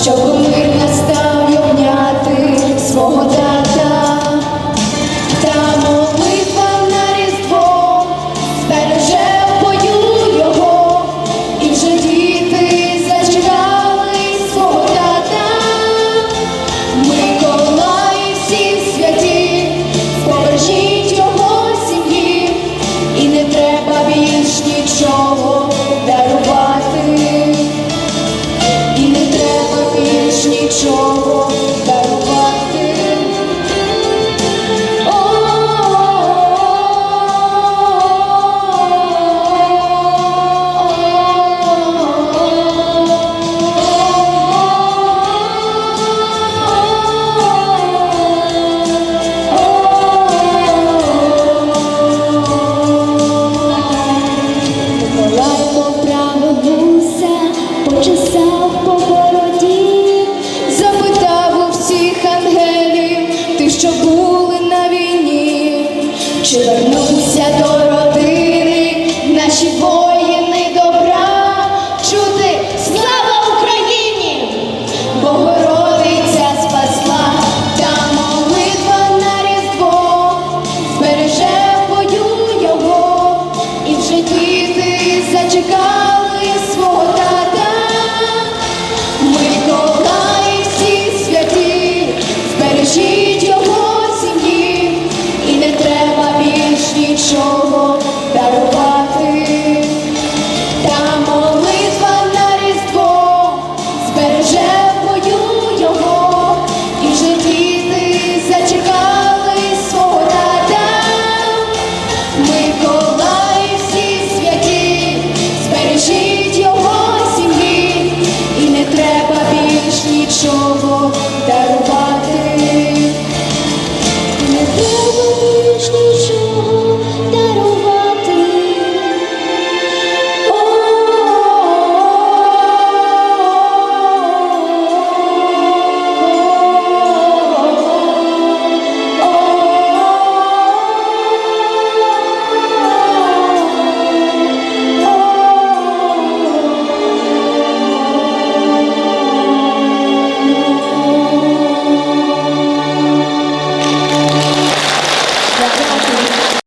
свого тата, щоб у воїни добра, чути слава Україні, Богородиця спасла та молитва на різдво, збереже і вже діти зачекали свого тата. Миколай всі святі, збережіть його сім'ї, і не треба більш нічого.